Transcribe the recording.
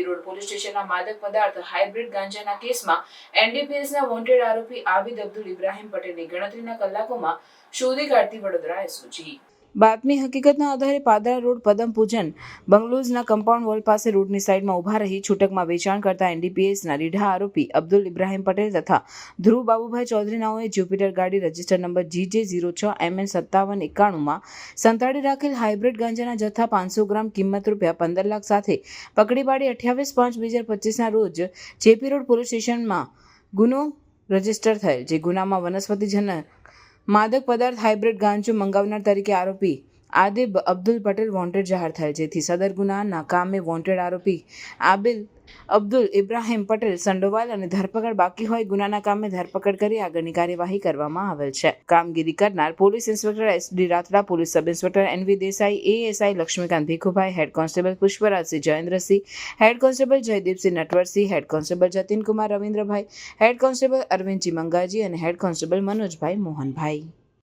Road police સ્ટેશનના માદક પદાર્થ હાઇબ્રિડ ગાંજાના કેસમાં એનડીપીએસના વોન્ટેડ આરોપી આબિદ અબ્દુલ ઇબ્રાહિમ પટેલની ગણતરીના કલાકોમાં શોધી કાઢતી વડોદરા એસઓજી બાતમી હકીકતના આધારે પાદરા રોડ પદમ પૂજન બંગલોઝના કમ્પાઉન્ડ વોલ પાસે રોડની સાઈડમાં ઊભા રહી છૂટકમાં વેચાણ કરતા એનડીપીએસના રીઢા આરોપી અબ્દુલ ઇબ્રાહિમ પટેલ તથા ધ્રુવ બાબુભાઈ ચૌધરી નાઓએ જ્યુપિટર ગાડી રજિસ્ટર નંબર જીજે ઝીરો છ એમએન સત્તાવન એકાણુંમાં સંતાડી રાખેલ હાઇબ્રિડ ગાંજાના જથ્થા પાંચસો ગ્રામ કિંમત રૂપિયા પંદર લાખ સાથે પકડી પાડી અઠ્યાવીસ પાંચ બે હજાર પચીસના રોજ જેપી રોડ પોલીસ સ્ટેશનમાં ગુનો રજિસ્ટર થયેલ, જે ગુનામાં વનસ્પતિજન્ય માદક પદાર્થ હાઇબ્રિડ ગાંજો મંગાવનાર તરીકે આરોપી આદિબ અબ્દુલ પટેલ વોન્ટેડ જાહેર થયેલ જેથી સદર ગુનાના કામે વોન્ટેડ આરોપી આબિલ અબ્દુલ ઇબ્રાહિમ પટેલ સંડોવાલ અને ધરપકડ બાકી હોય ગુનાના કામે ધરપકડ કરી આગળની કાર્યવાહી કરવામાં આવેલ છે. કામગીરી કરનાર police inspector S D Rathda, police sub inspector N V Desai, ASI Laxmikant Bhikhubhai, head constable Pushparajsinh Jayendrasinh, head constable Jaydeepsinh Natwarsinh, head constable Jatinkumar Ravindrabhai, head constable Arvindji Mangaji અને હેડ કોન્સ્ટેબલ મનોજભાઈ મોહનભાઈ.